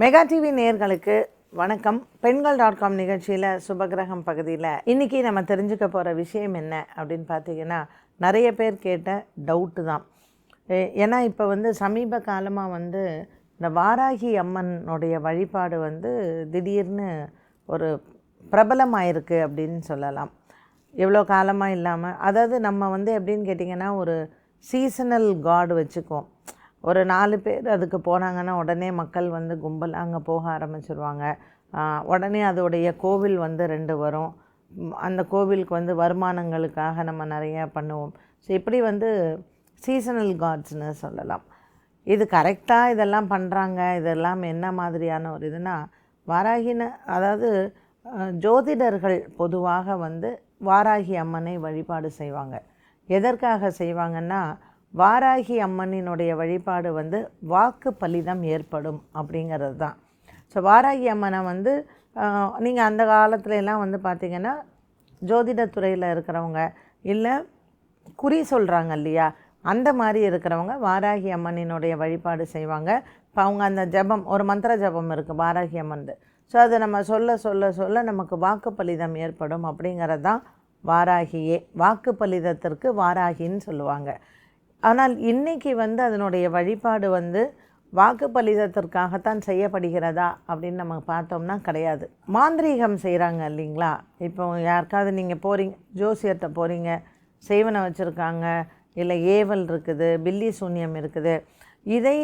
Mega TV நேர்களுக்கு வணக்கம். பெண்கள் டாட் காம் நிகழ்ச்சியில் சுபகிரகம் பகுதியில் இன்றைக்கி நம்ம தெரிஞ்சுக்க போகிற விஷயம் என்ன அப்படின்னு பார்த்தீங்கன்னா நிறைய பேர் கேட்ட டவுட்டு தான். ஏன்னா இப்போ வந்து சமீப காலமாக வந்து இந்த வாராகி அம்மனுடைய வழிபாடு வந்து திடீர்னு ஒரு பிரபலமாயிருக்கு அப்படின்னு சொல்லலாம். எவ்வளோ காலமாக இல்லாமல் அதாவது நம்ம வந்து எப்படின்னு கேட்டிங்கன்னா ஒரு சீசனல் காடு வச்சுக்குவோம். ஒரு நாலு பேர் அதுக்கு போனாங்கன்னா உடனே மக்கள் வந்து கும்பல் அங்கே போக ஆரம்பிச்சிருவாங்க. உடனே அதோடைய கோவில் வந்து ரெண்டு வரும். அந்த கோவிலுக்கு வந்து வருமானங்களுக்காக நம்ம நிறைய பண்ணுவோம். ஸோ இப்படி வந்து சீசனல் காட்ஸ்னு சொல்லலாம். இது கரெக்டாக இதெல்லாம் பண்ணுறாங்க இதெல்லாம் என்ன மாதிரியான ஒரு இதுனா வாராகின அதாவது ஜோதிடர்கள் பொதுவாக வந்து வாராகி அம்மனை வழிபாடு செய்வாங்க. எதற்காக செய்வாங்கன்னா வாராகி அம்மனினுடைய வழிபாடு வந்து வாக்கு பலிதம் ஏற்படும் அப்படிங்கிறது தான். ஸோ வாராகி அம்மனை வந்து நீங்கள் அந்த காலத்துல எல்லாம் வந்து பார்த்திங்கன்னா ஜோதிடத்துறையில் இருக்கிறவங்க இல்லை குறி சொல்கிறாங்க இல்லையா? அந்த மாதிரி இருக்கிறவங்க வாராகி அம்மனினுடைய வழிபாடு செய்வாங்க. இப்போ அவங்க அந்த ஜெபம் ஒரு மந்திர ஜெபம் இருக்குது வாராகி அம்மன்து. ஸோ அதை நம்ம சொல்ல சொல்ல சொல்ல நமக்கு வாக்கு பலிதம் ஏற்படும் அப்படிங்கிறது தான் வாராகியே. வாக்கு பலிதத்திற்கு வாராகின்னு சொல்லுவாங்க. ஆனால் இன்னைக்கு வந்து அதனுடைய வழிபாடு வந்து வாக்கு பலிதத்திற்காகத்தான் செய்யப்படுகிறதா அப்படின்னு நம்ம பார்த்தோம்னா கிடையாது. மாந்திரீகம் செய்கிறாங்க இல்லைங்களா? இப்போ யாருக்காவது நீங்கள் போகிறீங்க ஜோசியர்கிட்ட போகிறீங்க செய்வனை வச்சுருக்காங்க இல்லை ஏவல் இருக்குது பில்லி சூன்யம் இருக்குது இதை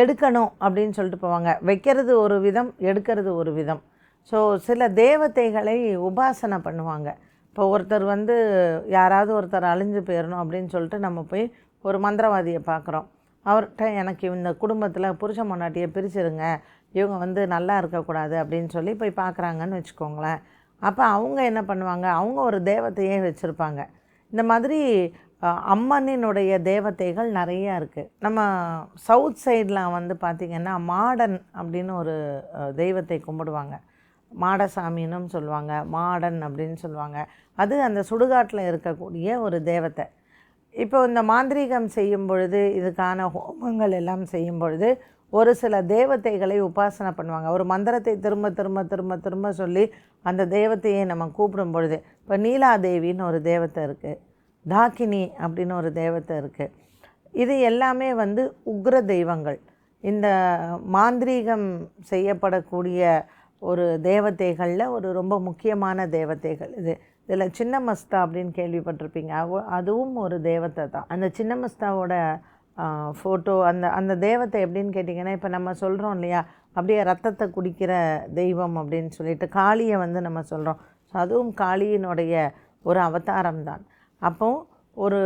எடுக்கணும் அப்படின்னு சொல்லிட்டு போவாங்க. வைக்கிறது ஒரு விதம் எடுக்கிறது ஒரு விதம். ஸோ சில தேவதைகளை உபாசனை பண்ணுவாங்க. இப்போ ஒருத்தர் வந்து யாராவது ஒருத்தர் அழிஞ்சு போயிடணும் அப்படின்னு சொல்லிட்டு நம்ம போய் ஒரு மந்திரவாதியை பார்க்குறோம். அவர்கிட்ட எனக்கு இந்த குடும்பத்தில் புருஷ பொண்டாட்டியை பிரிச்சிருங்க. இவங்க வந்து நல்லா இருக்கக்கூடாது அப்படின்னு சொல்லி போய் பார்க்குறாங்கன்னு வச்சுக்கோங்களேன். அப்போ அவங்க என்ன பண்ணுவாங்க? அவங்க ஒரு தேவத்தையே வச்சுருப்பாங்க. இந்த மாதிரி அம்மனினுடைய தேவதைகள் நிறையா இருக்குது நம்ம சவுத் சைடில் வந்து பார்த்திங்கன்னா மாடன் அப்படின்னு ஒரு தெய்வத்தை கும்பிடுவாங்க. மாடசாமினும் சொல்லுவாங்க மாடன் அப்படின்னு சொல்லுவாங்க. அது அந்த சுடுகாட்டில் இருக்கக்கூடிய ஒரு தேவத்தை. இப்போ இந்த மாந்திரீகம் செய்யும் பொழுது இதுக்கான ஹோமங்கள் எல்லாம் செய்யும் பொழுது ஒரு சில தேவதைகளை உபாசனை பண்ணுவாங்க. ஒரு மந்திரத்தை திரும்ப திரும்ப திரும்ப திரும்ப சொல்லி அந்த தேவதையை நம்ம கூப்பிடும் பொழுது இப்போ நீலாதேவின்னு ஒரு தேவத்தை இருக்குது தாக்கினி அப்படின்னு ஒரு தேவத்தை இருக்குது இது எல்லாமே வந்து உக்ர தெய்வங்கள். இந்த மாந்திரீகம் செய்யப்படக்கூடிய ஒரு தேவதைகளில் ஒரு ரொம்ப முக்கியமான தேவதைகள். இது இதில் சின்ன மஸ்தா அப்படின்னு கேள்விப்பட்டிருப்பீங்க. அதுவும் ஒரு தேவதை தான். அந்த சின்னமஸ்தாவோட ஃபோட்டோ அந்த அந்த தேவத்தை எப்படின்னு கேட்டிங்கன்னா இப்போ நம்ம சொல்கிறோம் இல்லையா? அப்படியே ரத்தத்தை குடிக்கிற தெய்வம் அப்படின்னு சொல்லிட்டு காளியை வந்து நம்ம சொல்கிறோம் ஸோ அதுவும் காளியினுடைய ஒரு அவதாரம் தான். அப்போ ஒரு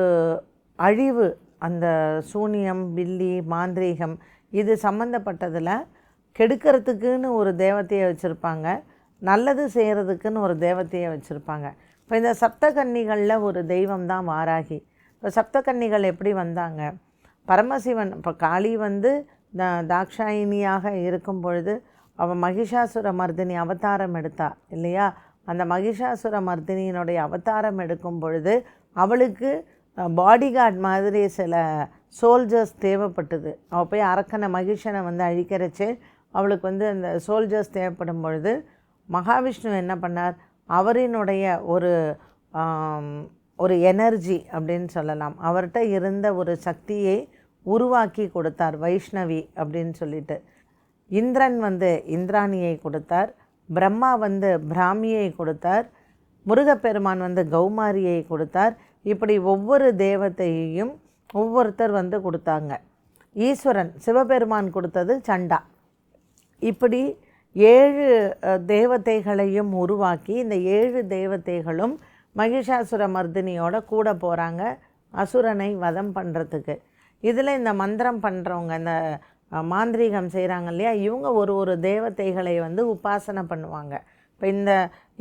அழிவு அந்த சூனியம் பில்லி மாந்திரீகம் இது சம்மந்தப்பட்டதில் கெடுக்கிறதுக்குன்னு ஒரு தேவத்தையை வச்சுருப்பாங்க. நல்லது செய்கிறதுக்குன்னு ஒரு தேவத்தையை வச்சுருப்பாங்க. இப்போ இந்த சப்தகன்னிகளில் ஒரு தெய்வம் தான் வாராகி. இப்போ சப்தகன்னிகள் எப்படி வந்தாங்க? பரமசிவன் இப்போ காளி வந்து த- தாக்ஷாயினியாக இருக்கும் பொழுது அவன் மகிஷாசுர மர்தினி அவதாரம் எடுத்தா இல்லையா? அந்த மகிஷாசுர மர்தினியினுடைய அவதாரம் எடுக்கும் பொழுது அவளுக்கு பாடிகார்ட் மாதிரி சில சோல்ஜர்ஸ் தேவைப்பட்டது. அவள் போய் அரக்கனை மகிஷனை வந்து அழிக்கிறச்சு அவளுக்கு வந்து அந்த சோல்ஜர்ஸ் தேவைப்படும் பொழுது மகாவிஷ்ணு என்ன பண்ணார்? அவரினுடைய ஒரு ஒரு எனர்ஜி அப்படின்னு சொல்லலாம். அவர்கிட்ட இருந்த ஒரு சக்தியை உருவாக்கி கொடுத்தார் வைஷ்ணவி அப்படின்னு சொல்லிட்டு. இந்திரன் வந்து இந்திராணியை கொடுத்தார். பிரம்மா வந்து பிராமியை கொடுத்தார். முருகப்பெருமான் வந்து கௌமாரியை கொடுத்தார். இப்படி ஒவ்வொரு தேவத்தையும் ஒவ்வொருத்தர் வந்து கொடுத்தாங்க. ஈஸ்வரன் சிவபெருமான் கொடுத்தது சண்டா. இப்படி ஏழு தேவதைகளையும் உருவாக்கி இந்த ஏழு தேவதைகளும் மகிஷாசுர மர்தினியோட கூட போகிறாங்க அசுரனை வதம் பண்ணுறதுக்கு இதில் இந்த மந்திரம் பண்ணுறவங்க இந்த மாந்திரீகம் செய்கிறாங்க இல்லையா இவங்க ஒரு ஒரு தேவதைகளை வந்து உபாசனை பண்ணுவாங்க. இப்போ இந்த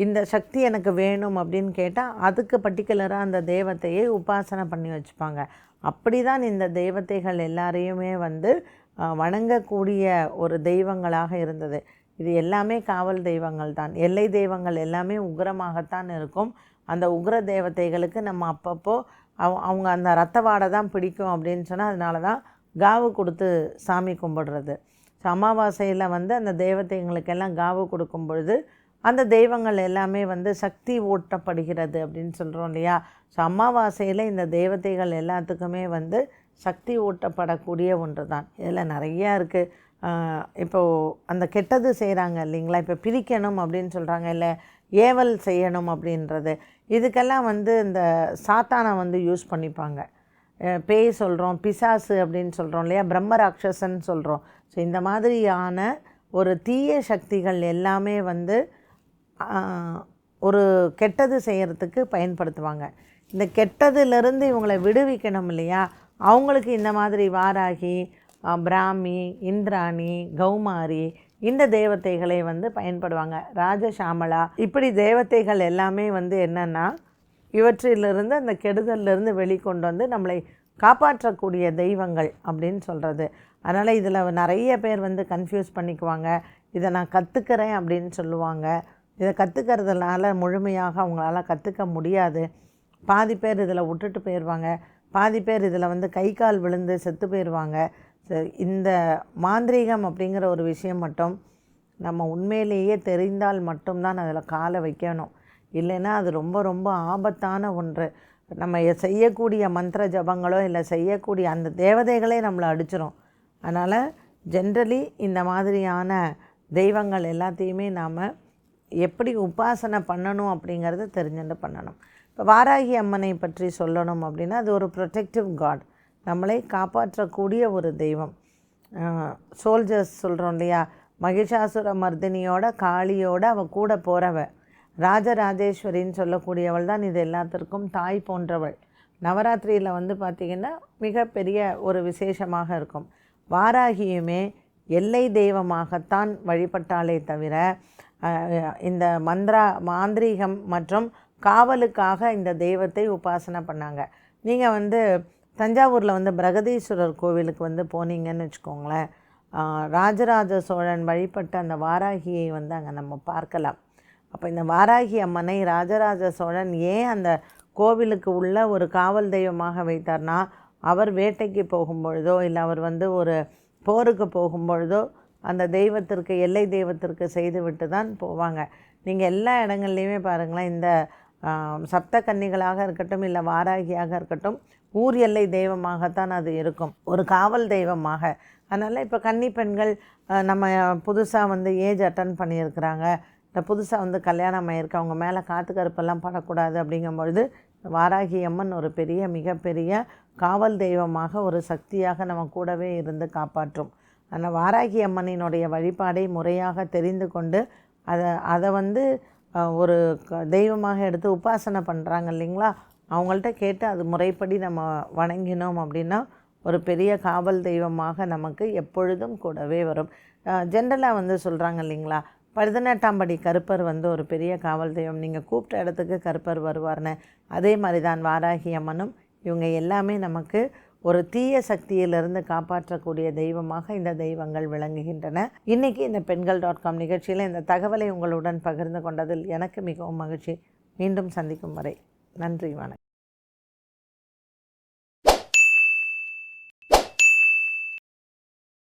இந்த சக்தி எனக்கு வேணும் அப்படின்னு கேட்டால் அதுக்கு பர்டிகுலராக அந்த தேவதையை உபாசனை பண்ணி வச்சுப்பாங்க. அப்படி தான் இந்த தேவதைகள் எல்லாரையுமே வந்து வணங்கக்கூடிய ஒரு தெய்வங்களாக இருந்தது. இது எல்லாமே காவல் தெய்வங்கள் தான். எல்லை தெய்வங்கள் எல்லாமே உக்ரமாகத்தான் இருக்கும். அந்த உக்ர தேவதைகளுக்கு நம்ம அப்பப்போ அவ- அவங்க அந்த ரத்த வாடை தான் பிடிக்கும் அப்படின்னு சொன்னால் அதனால தான் காவு கொடுத்து சாமி கும்பிடுறது. ஸோ அமாவாசையில் வந்து அந்த தெய்வத்தைங்களுக்கெல்லாம் காவு கொடுக்கும் பொழுது அந்த தெய்வங்கள் எல்லாமே வந்து சக்தி ஊட்டப்படுகிறது அப்படின்னு சொல்கிறோம் இல்லையா? ஸோ அமாவாசையில் இந்த தெய்வத்தைகள் எல்லாத்துக்குமே வந்து சக்தி ஊட்டப்படக்கூடிய ஒன்று தான் இதில் நிறையா இருக்குது இப்போது அந்த கெட்டது செய்கிறாங்க இல்லைங்களா? இப்போ பிரிக்கணும் அப்படின்னு சொல்கிறாங்க இல்லை ஏவல் செய்யணும் அப்படின்றது. இதுக்கெல்லாம் வந்து இந்த சாத்தானை வந்து யூஸ் பண்ணிப்பாங்க. பேய் சொல்கிறோம் பிசாசு அப்படின்னு சொல்கிறோம் இல்லையா? பிரம்ம ராட்சசன் சொல்கிறோம் ஸோ இந்த மாதிரியான ஒரு தீய சக்திகள் எல்லாமே வந்து ஒரு கெட்டது செய்கிறதுக்கு பயன்படுத்துவாங்க. இந்த கெட்டதுலேருந்து இவங்களை விடுவிக்கணும் இல்லையா? அவங்களுக்கு இந்த மாதிரி வாராகி பிராமி இந்திராணி கௌமாரி இந்த தேவதைகளை வந்து பயன்படுவாங்க. ராஜசாமலா இப்படி தேவதைகள் எல்லாமே வந்து என்னென்னா இவற்றிலிருந்து அந்த கெடுதலிருந்து வெளிக்கொண்டு வந்து நம்மளை காப்பாற்றக்கூடிய தெய்வங்கள் அப்படின்னு சொல்கிறது அதனால் இதில் நிறைய பேர் வந்து கன்ஃபியூஸ் பண்ணிக்குவாங்க. இதை நான் கற்றுக்கிறேன் அப்படின்னு சொல்லுவாங்க. இதை கற்றுக்கிறதுனால முழுமையாக அவங்களால கற்றுக்க முடியாது. பாதி பேர் இதில் விட்டுட்டு போயிடுவாங்க பாதி பேர் இதில் வந்து கை கால் விழுந்து செத்து போயிடுவாங்க. இந்த மாந்திரீகம் அப்படிங்கிற ஒரு விஷயம் மட்டும் நம்ம உண்மையிலேயே தெரிந்தால் மட்டும்தான் அதில் காலை வைக்கணும். இல்லைன்னா அது ரொம்ப ரொம்ப ஆபத்தான ஒன்று. நம்ம செய்யக்கூடிய மந்திர ஜபங்களோ இல்லை செய்யக்கூடிய அந்த தேவதைகளே நம்மளை அடிச்சிடும் அதனால் ஜென்ரலி இந்த மாதிரியான தெய்வங்கள் எல்லாத்தையுமே நாம் எப்படி உபாசனை பண்ணணும் அப்படிங்கிறத தெரிஞ்சுட்டு பண்ணணும். இப்போ வாராகி அம்மனை பற்றி சொல்லணும் அப்படின்னா அது ஒரு ப்ரொடெக்டிவ் காட் நம்மளை காப்பாற்றக்கூடிய ஒரு தெய்வம். சோல்ஜர்ஸ் சொல்கிறோம் இல்லையா? மகிஷாசுர மர்தினியோட காளியோட அவள் கூட போகிறவ ராஜராஜேஸ்வரின்னு சொல்லக்கூடியவள் தான் இது எல்லாத்திற்கும் தாய் போன்றவள். நவராத்திரியில் வந்து பார்த்திங்கன்னா மிகப்பெரிய ஒரு விசேஷமாக இருக்கும். வாராகியுமே எல்லை தெய்வமாகத்தான் வழிபட்டாலே தவிர இந்த மந்திரா மாந்திரீகம் மற்றும் காவலுக்காக இந்த தெய்வத்தை உபாசனை பண்ணாங்க. நீங்கள் வந்து தஞ்சாவூரில் வந்து பிரகதீஸ்வரர் கோவிலுக்கு வந்து போனீங்கன்னு வச்சுக்கோங்களேன். ராஜராஜ சோழன் வழிபட்ட அந்த வாராகியை வந்து அங்கே நம்ம பார்க்கலாம். அப்போ இந்த வாராகி அம்மனை ராஜராஜ சோழன் ஏன் அந்த கோவிலுக்கு உள்ள ஒரு காவல் தெய்வமாக வைத்தார்னா அவர் வேட்டைக்கு போகும்பொழுதோ இல்லை அவர் வந்து ஒரு போருக்கு போகும்பொழுதோ அந்த தெய்வத்திற்கு எல்லை தெய்வத்திற்கு செய்துவிட்டு தான் போவாங்க. நீங்கள் எல்லா இடங்கள்லையுமே பாருங்களேன் இந்த சப்த கன்னிகளாக இருக்கட்டும் இல்லை வாராகியாக இருக்கட்டும் ஊர் எல்லை தெய்வமாகத்தான் அது இருக்கும். ஒரு காவல் தெய்வமாக. அதனால் இப்போ கன்னி பெண்கள் நம்ம புதுசாக வந்து ஏஜ் அட்டன் பண்ணியிருக்கிறாங்க. இல்லை புதுசாக வந்து கல்யாணம் ஆயிருக்கு. அவங்க மேலே காற்று கருப்பெல்லாம் படக்கூடாது அப்படிங்கும்பொழுது வாராகி அம்மன் ஒரு பெரிய மிகப்பெரிய காவல் தெய்வமாக ஒரு சக்தியாக நம்ம கூடவே இருந்து காப்பாற்றும். அந்த வாராகி அம்மனினுடைய வழிபாடை முறையாக தெரிந்து கொண்டு அதை அதை வந்து ஒரு க- தெய்வமாக எடுத்து உபாசனை பண்ணுறாங்க இல்லைங்களா? அவங்கள்ட்ட கேட்டு அது முறைப்படி நம்ம வணங்கினோம் அப்படின்னா ஒரு பெரிய காவல் தெய்வமாக நமக்கு எப்பொழுதும் கூடவே வரும். ஜென்ரலாக வந்து சொல்கிறாங்க இல்லைங்களா? பதினெட்டாம் படி கருப்பர் வந்து ஒரு பெரிய காவல் தெய்வம். நீங்கள் கூப்பிட்ட இடத்துக்கு கருப்பர் வருவார்னு. அதே மாதிரி தான் வாராகி அம்மனும் இவங்க எல்லாமே நமக்கு ஒரு தீய சக்தியிலிருந்து காப்பாற்றக்கூடிய தெய்வமாக இந்த தெய்வங்கள் விளங்குகின்றன. இன்றைக்கி இந்த பெண்கள் டாட் காம் நிகழ்ச்சியில் இந்த தகவலை உங்களுடன் பகிர்ந்து கொண்டதில் எனக்கு மிகவும் மகிழ்ச்சி. மீண்டும் சந்திக்கும் வரை நன்றி வணக்கம்.